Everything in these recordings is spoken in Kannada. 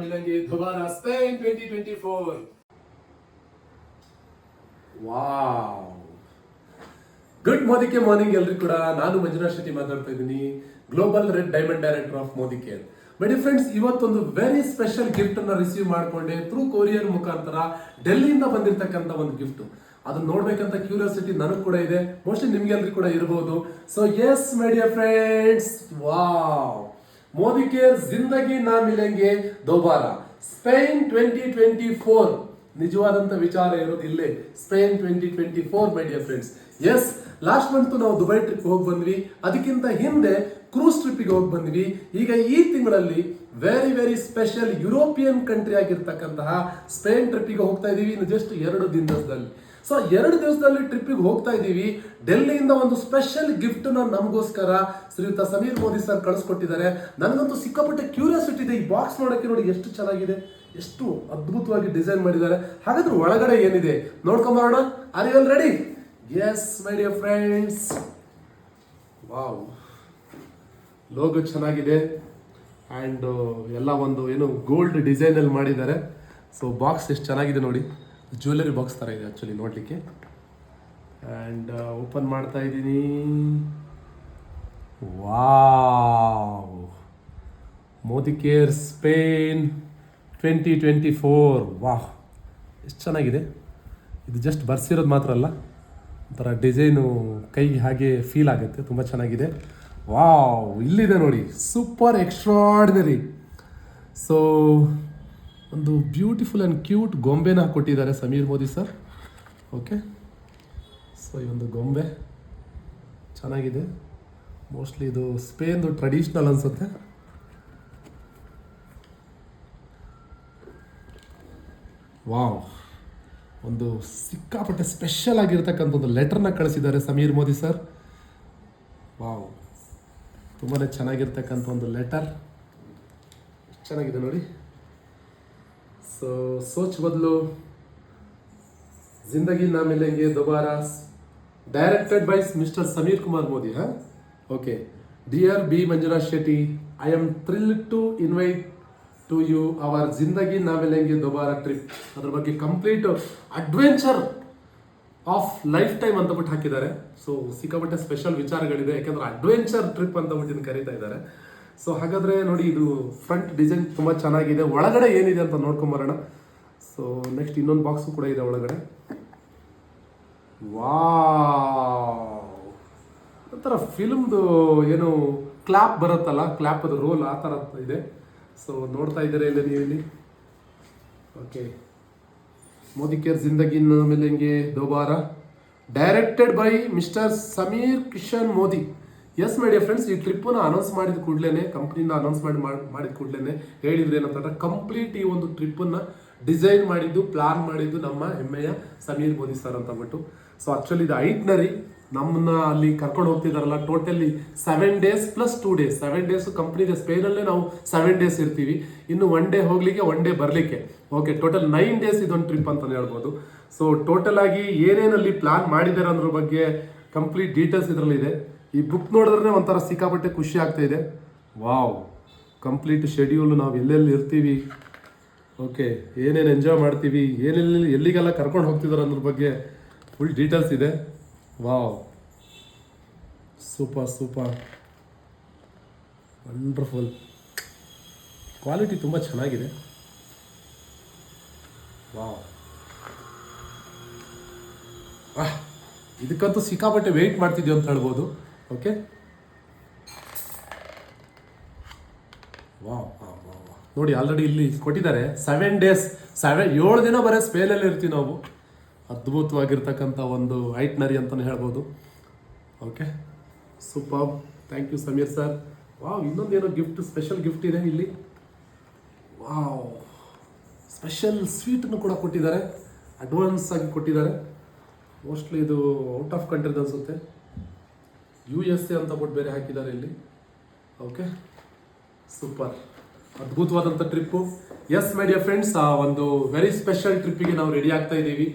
मिलेंगे दोबारा स्पेन 2024 ವಾವ್ ಗುಡ್ ಮೋದಿಕೆ ಮಾರ್ನಿಂಗ್ ಎಲ್ರಿಗೂ ಕೂಡ ನಾನು ಮಂಜುನಾಥ್ ಶೆಟ್ಟಿ ಮಾತಾಡ್ತಾ ಇದ್ದೀನಿ global red diamond director of Modi care buddy friends ಇವತ್ತೊಂದು ವೆರಿ ಸ್ಪೆಷಲ್ ಗಿಫ್ಟ್ ಅನ್ನ ರಿಸೀವ್ ಮಾಡ್ಕೊಂಡೆ ಥ್ರೂ ಕೊರಿಯರ್ ಮುಖಾಂತರ ಡೆಲ್ಲಿಯಿಂದ ಬಂದಿರತಕ್ಕಂತ ಒಂದು ಗಿಫ್ಟ್ ಅದನ್ನ ನೋಡ್ಬೇಕಂತ ಕ್ಯೂರಿಯಾಸಿಟಿ ನನಗೆ ಕೂಡ ಇದೆ ಮೋಸ್ಟ್ಲಿ ನಿಮ್ಗೆಲ್ರಿಗೂ ಕೂಡ ಇರಬಹುದು so yes media friends wow Modi care Zindagi Na Milenge Dobara Spain twenty twenty four. ನಿಜವಾದಂತ ವಿಚಾರ ಇರೋದು ಇಲ್ಲೇ. Spain twenty twenty four my dear friends yes last month ನಾವು ದುಬೈ ಟ್ರಿಪ್ ಹೋಗಿ ಬಂದ್ವಿ. ಅದಕ್ಕಿಂತ ಹಿಂದೆ ಕ್ರೂಸ್ ಟ್ರಿಪ್ಗೆ ಹೋಗಿ ಬಂದ್ವಿ. ಈಗ ಈ ತಿಂಗಳಲ್ಲಿ very very special European country ಆಗಿರ್ತಕ್ಕಂತಹ Spain ಟ್ರಿಪ್ಪಿಗೆ ಹೋಗ್ತಾ ಇದ್ದೀವಿ ಇನ್ನು ಜಸ್ಟ್ ಎರಡು ದಿನದಲ್ಲಿ. ಸೊ ಎರಡು ದಿವಸದಲ್ಲಿ ಟ್ರಿಪ್ಪಿಗೆ ಹೋಗ್ತಾ ಇದ್ದೀವಿ. ಡೆಲ್ಲಿಯಿಂದ ಒಂದು ಸ್ಪೆಷಲ್ ಗಿಫ್ಟ್ ನಮಗೋಸ್ಕರ ಶ್ರೀಯುತ ಸಮೀರ್ ಮೋದಿ ಸರ್ ಕಳಿಸ್ಕೊಟ್ಟಿದ್ದಾರೆ. ನನಗಂತೂ ಸಿಕ್ಕಾಪಟ್ಟೆ ಕ್ಯೂರಿಯಾಸಿಟಿ ಇದೆ. ಈ ಬಾಕ್ಸ್ ನೋಡಕ್ಕೆ ನೋಡಿ ಎಷ್ಟು ಚೆನ್ನಾಗಿದೆ. ಎಷ್ಟು ಅದ್ಭುತವಾಗಿ ಡಿಸೈನ್ ಮಾಡಿದ್ದಾರೆ. ಹಾಗಾದ್ರೆ ಒಳಗಡೆ ಏನಿದೆ? ನೋಡ್ಕೊಂಬರೋಣ are you ready yes my dear friends wow logo ಚೆನ್ನಾಗಿದೆ. ಆ್ಯಂಡ್ ಎಲ್ಲ ಒಂದು, ಏನು ಗೋಲ್ಡ್ ಡಿಸೈನಲ್ಲಿ ಮಾಡಿದ್ದಾರೆ. ಸೊ ಬಾಕ್ಸ್ ಎಷ್ಟು ಚೆನ್ನಾಗಿದೆ ನೋಡಿ. ಜ್ಯುವೆಲರಿ ಬಾಕ್ಸ್ ಥರ ಇದೆ ಆ್ಯಕ್ಚುಲಿ ನೋಡಲಿಕ್ಕೆ. ಆ್ಯಂಡ್ ಓಪನ್ ಮಾಡ್ತಾ ಇದ್ದೀನಿ. Wow Modi care Spain twenty twenty four ವಾಹ್ ಎಷ್ಟು ಚೆನ್ನಾಗಿದೆ. ಇದು ಜಸ್ಟ್ ಬರ್ಸಿರೋದು ಮಾತ್ರ ಅಲ್ಲ. ಒಂಥರ ಡಿಸೈನು ಕೈಗೆ ಹಾಗೆ ಫೀಲ್ ಆಗುತ್ತೆ. ತುಂಬ ಚೆನ್ನಾಗಿದೆ. ವಾವ್ ಇಲ್ಲಿದೆ ನೋಡಿ. ಸೂಪರ್ ಎಕ್ಸ್ಟ್ರಾರ್ಡಿನರಿ ಸೊ ಒಂದು ಬ್ಯೂಟಿಫುಲ್ ಆ್ಯಂಡ್ ಕ್ಯೂಟ್ ಗೊಂಬೆನ ಕೊಟ್ಟಿದ್ದಾರೆ Sameer Modi sir okay so ಈ ಒಂದು ಗೊಂಬೆ ಚೆನ್ನಾಗಿದೆ. ಮೋಸ್ಟ್ಲಿ ಇದು ಸ್ಪೇನ್ದು ಟ್ರೆಡಿಷ್ನಲ್ ಅನಿಸುತ್ತೆ. ವಾವ್ ಒಂದು ಸಿಕ್ಕಾಪಟ್ಟೆ ಸ್ಪೆಷಲ್ ಆಗಿರ್ತಕ್ಕಂಥ ಒಂದು ಲೆಟರ್ನ ಕಳಿಸಿದ್ದಾರೆ ಸಮೀರ್ ಮೋದಿ ಸರ್ ವಾವ್ ತುಂಬಾ ಚೆನ್ನಾಗಿರ್ತಕ್ಕಂಥ ಒಂದು ಲೆಟರ್ ಚೆನ್ನಾಗಿದೆ ನೋಡಿ. ಸೊ ಸೋಚ್ ಬದಲು, Zindagi Na Milenge Dobara directed by mister Sameer Kumar Modi, ಹಾಂ? Okay dear B Manjunath Shetty I am thrill to invite to you our Zindagi Na Milenge Dobara trip ಅದ್ರ ಬಗ್ಗೆ complete adventure of life time ಅಂತ ಬಿಟ್ಟು ಹಾಕಿದ್ದಾರೆ. ಸೊ ಸಿಕ್ಕಾಪಟ್ಟೆ ಸ್ಪೆಷಲ್ ವಿಚಾರಗಳಿದೆ. ಯಾಕಂದ್ರೆ ಅಡ್ವೆಂಚರ್ ಟ್ರಿಪ್ ಅಂತ ಬಿಟ್ಟು ಕರೀತಾ ಇದ್ದಾರೆ. ಸೊ ಹಾಗಾದ್ರೆ ನೋಡಿ, ಇದು ಫ್ರಂಟ್ ಡಿಸೈನ್ ತುಂಬಾ ಚೆನ್ನಾಗಿದೆ. ಒಳಗಡೆ ಏನಿದೆ ಅಂತ ನೋಡ್ಕೊಂಬರೋಣ. ಸೊ ನೆಕ್ಸ್ಟ್ ಇನ್ನೊಂದು ಬಾಕ್ಸು ಕೂಡ ಇದೆ ಒಳಗಡೆ. ವಾವ್ ಒಂಥರ ಫಿಲ್ಮ್ದು ಏನು ಕ್ಲಾಪ್ ಬರುತ್ತಲ್ಲ ಕ್ಲಾಪ್ ಅದು ರೋಲ್ ಆ ಥರ ಇದೆ. ಸೊ ನೋಡ್ತಾ ಇದ್ದಾರೆ ಇಲ್ಲ ನೀವು ಇಲ್ಲಿ? ಓಕೆ ಮೋದಿ ಕೇರ್ ಜಿಂದಗಿ ಹೆಂಗೆ Dobara? Directed by mister Sameer Kishan Modi yes my dear friends ಈ ಟ್ರಿಪ್ಪನ್ನು ಅನೌನ್ಸ್ ಮಾಡಿದ ಕೂಡಲೇ ಕಂಪ್ನಿಯಿಂದ ಅನೌನ್ಸ್ ಮಾಡಿ ಮಾಡಿದ ಕೂಡಲೇ ಹೇಳಿದ್ರು ಏನಂತಂದ್ರೆ ಕಂಪ್ಲೀಟ್ ಈ ಒಂದು ಟ್ರಿಪ್ಪನ್ನು ಡಿಸೈನ್ ಮಾಡಿದ್ದು ಪ್ಲಾನ್ ಮಾಡಿದ್ದು ನಮ್ಮ ಹೆಮ್ಮೆಯ ಸಮೀರ್ ಮೋದಿ ಸರ್ ಅಂತ ಬಿಟ್ಟು ಸೊ ಆಕ್ಚುಲಿ ಇದು ಐಟ್ನರಿ ನಮ್ಮನ್ನ ಅಲ್ಲಿ ಕರ್ಕೊಂಡು ಹೋಗ್ತಿದಾರಲ್ಲ totally seven days plus two days seven days company ಇದೆ. ಸ್ಪೇನಲ್ಲೇ ನಾವು ಸೆವೆನ್ ಡೇಸ್ ಇರ್ತೀವಿ. ಇನ್ನು ಒನ್ ಡೇ ಹೋಗ್ಲಿಕ್ಕೆ ಒನ್ ಡೇ ಬರಲಿಕ್ಕೆ. ಓಕೆ ಟೋಟಲ್ ನೈನ್ ಡೇಸ್ ಇದೊಂದು ಟ್ರಿಪ್ ಅಂತ ಹೇಳ್ಬೋದು. ಸೊ ಟೋಟಲ್ ಆಗಿ ಏನೇನಲ್ಲಿ ಪ್ಲಾನ್ ಮಾಡಿದ್ದಾರೆ ಅನ್ನೋದ್ರ ಬಗ್ಗೆ ಕಂಪ್ಲೀಟ್ ಡೀಟೇಲ್ಸ್ ಇದರಲ್ಲಿದೆ. ಈ ಬುಕ್ ನೋಡಿದ್ರೆ ಒಂಥರ ಸಿಕ್ಕಾಪಟ್ಟೆ ಖುಷಿ ಆಗ್ತಾ ಇದೆ. ವಾವ್ ಕಂಪ್ಲೀಟ್ ಶೆಡ್ಯೂಲ್ ನಾವು ಎಲ್ಲೆಲ್ಲಿ ಇರ್ತೀವಿ? ಓಕೆ ಏನೇನು ಎಂಜಾಯ್ ಮಾಡ್ತೀವಿ? ಏನೆಲ್ಲಿ ಎಲ್ಲಿಗೆಲ್ಲ ಕರ್ಕೊಂಡು ಹೋಗ್ತಿದ್ದಾರೆ ಅನ್ನೋದ್ರ ಬಗ್ಗೆ ಫುಲ್ ಡೀಟೇಲ್ಸ್ ಇದೆ. Wow super super wonderful quality ತುಂಬ ಚೆನ್ನಾಗಿದೆ. ವಾವ್ ಆಹ್, ಇದಕ್ಕಂತೂ ಸಿಕ್ಕಾಪಟ್ಟೆ ವೆಯ್ಟ್ ಮಾಡ್ತಿದ್ದೀವಿ ಅಂತ ಹೇಳ್ಬೋದು. Okay wow, wow, wow. ನೋಡಿ ಆಲ್ರೆಡಿ ಇಲ್ಲಿ ಕೊಟ್ಟಿದ್ದಾರೆ ಸೆವೆನ್ ಡೇಸ್ ಸೆವೆನ್ ಏಳು ದಿನ ಬರೀ ಸ್ಪೇಲಲ್ಲಿ ಇರ್ತೀವಿ ನಾವು. ಅದ್ಭುತವಾಗಿರ್ತಕ್ಕಂಥ ಒಂದು ಐಟ್ನರಿ ಅಂತಲೇ ಹೇಳ್ಬೋದು. Okay super thank you Sameer sir wow ಇನ್ನೊಂದೇನೋ gift special gift ಇದೆ ಇಲ್ಲಿ. ವಾವ್ ಸ್ಪೆಷಲ್ ಸ್ವೀಟನ್ನು ಕೂಡ ಕೊಟ್ಟಿದ್ದಾರೆ. ಅಡ್ವಾನ್ಸ್ ಆಗಿ ಕೊಟ್ಟಿದ್ದಾರೆ. ಮೋಸ್ಟ್ಲಿ ಇದು ಔಟ್ ಆಫ್ ಕಂಟ್ರಿದು ಅನಿಸುತ್ತೆ. ಯು ಎಸ್ ಎ ಅಂತ ಬಿಟ್ಟು ಬೇರೆ ಹಾಕಿದ್ದಾರೆ ಇಲ್ಲಿ. ಓಕೆ ಸೂಪರ್ ಅದ್ಭುತವಾದಂಥ trip yes my dear friends ಆ ಒಂದು ವೆರಿ ಸ್ಪೆಷಲ್ ಟ್ರಿಪ್ಪಿಗೆ ನಾವು ರೆಡಿ ಆಗ್ತಾ ಇದ್ದೀವಿ.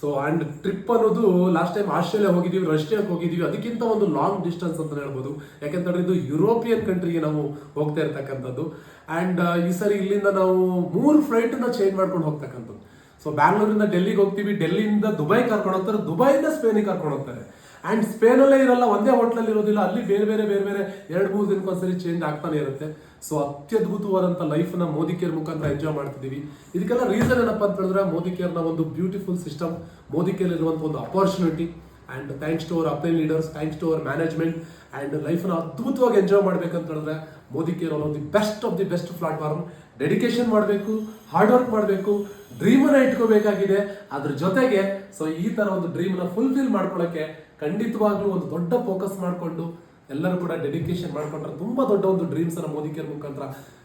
ಸೊ ಆ್ಯಂಡ್ ಟ್ರಿಪ್ ಅನ್ನೋದು ಲಾಸ್ಟ್ ಟೈಮ್ ಆಸ್ಟ್ರೇಲಿಯಾ ಹೋಗಿದ್ದೀವಿ ರಷ್ಯಾಕ್ಕೆ ಹೋಗಿದ್ದೀವಿ. ಅದಕ್ಕಿಂತ ಒಂದು ಲಾಂಗ್ ಡಿಸ್ಟೆನ್ಸ್ ಅಂತ ಹೇಳ್ಬೋದು. ಯಾಕೆಂತಂದ್ರೆ ಇದು ಯುರೋಪಿಯನ್ ಕಂಟ್ರಿಗೆ ನಾವು ಹೋಗ್ತಾ ಇರ್ತಕ್ಕಂಥದ್ದು. ಆ್ಯಂಡ್ ಈ ಸರಿ ಇಲ್ಲಿಂದ ನಾವು ಮೂರು ಫ್ಲೈಟ್ನ ಚೇಂಜ್ ಮಾಡ್ಕೊಂಡು ಹೋಗ್ತಕ್ಕಂಥದ್ದು. ಸೊ ಬ್ಯಾಂಗ್ಳೂರಿಂದ ಡೆಲ್ಲಿಗೆ ಹೋಗ್ತೀವಿ. ಡೆಲ್ಲಿಯಿಂದ ದುಬೈ ಕರ್ಕೊಂಡು ಹೋಗ್ತಾರೆ. ದುಬೈಯಿಂದ ಸ್ಪೇನಿಗೆ ಕರ್ಕೊಂಡು ಹೋಗ್ತಾರೆ. ಅಂಡ್ ಸ್ಪೇನಲ್ಲೇ ಇರಲ್ಲ, ಒಂದೇ ಹೋಟ್ಲಲ್ಲಿ ಇರೋದಿಲ್ಲ, ಅಲ್ಲಿ ಬೇರೆ ಬೇರೆ ಬೇರೆ ಬೇರೆ ಎರಡು ಮೂರು ದಿನಕ್ಕೊಂದ್ಸರಿ ಚೇಂಜ್ ಆಗ್ತಾನೆ ಇರುತ್ತೆ. ಸೊ ಅತ್ಯದ್ಭುತವಾದಂಥ ಲೈಫ್ನ ಮೋದಿ ಕೇರ್ ಮುಖಾಂತರ ಎಂಜಾಯ್ ಮಾಡ್ತಿದ್ದೀವಿ. ಇದಕ್ಕೆಲ್ಲ ರೀಸನ್ ಏನಪ್ಪ ಅಂತ ಹೇಳಿದ್ರೆ ಮೋದಿ ಕೇರ್ನ ಒಂದು ಬ್ಯೂಟಿಫುಲ್ ಸಿಸ್ಟಮ್ ಮೋದಿ ಕೇರ್ ಇರುವಂಥ ಒಂದು opportunity and thanks to our upline leaders thanks to our management and ಲೈಫ್ನ ಅದ್ಭುತವಾಗಿ ಎಂಜಾಯ್ ಮಾಡಬೇಕಂತ ಹೇಳಿದ್ರೆ, ಮೋದಿ ಕೇರ್ ಅನ್ನೋ the best of the best platform dedication ಮಾಡಬೇಕು ಹಾರ್ಡ್ ವರ್ಕ್ ಮಾಡಬೇಕು ಡ್ರೀಮನ್ನು ಇಟ್ಕೋಬೇಕಾಗಿದೆ. ಅದ್ರ ಜೊತೆಗೆ ಸೊ ಈ ತರ ಒಂದು ಡ್ರೀಮ್ನ ಫುಲ್ಫಿಲ್ ಮಾಡ್ಕೊಳ್ಳೋಕ್ಕೆ ಖಂಡಿತವಾಗ್ಲೂ ಒಂದು ದೊಡ್ಡ ಫೋಕಸ್ ಮಾಡಿಕೊಂಡು ಎಲ್ಲರೂ ಕೂಡ ಡೆಡಿಕೇಶನ್ ಮಾಡ್ಕೊಂಡ್ರೆ ತುಂಬಾ ದೊಡ್ಡ ಒಂದು ಡ್ರೀಮ್ಸ್ ಅನ್ನ ಮೋದಿ ಕೇರ್ ಮುಖಾಂತರ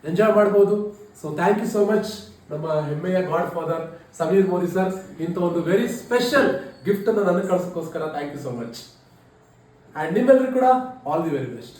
ಎಂಜಾಯ್ ಮಾಡ್ಬೋದು. So thank you so much ನಮ್ಮ ಹೆಮ್ಮೆಯ godfather Sameer Modi sir ಇಂಥ ಒಂದು ವೆರಿ ಸ್ಪೆಷಲ್ ಗಿಫ್ಟ್ ಅನ್ನು ನನಗೆ ಕಳ್ಸೋಕ್ಕೋಸ್ಕರ thank you so much and ನಿಮ್ಮೆಲ್ಲರೂ ಕೂಡ ಆಲ್ ದಿ ವೆರಿ ಬೆಸ್ಟ್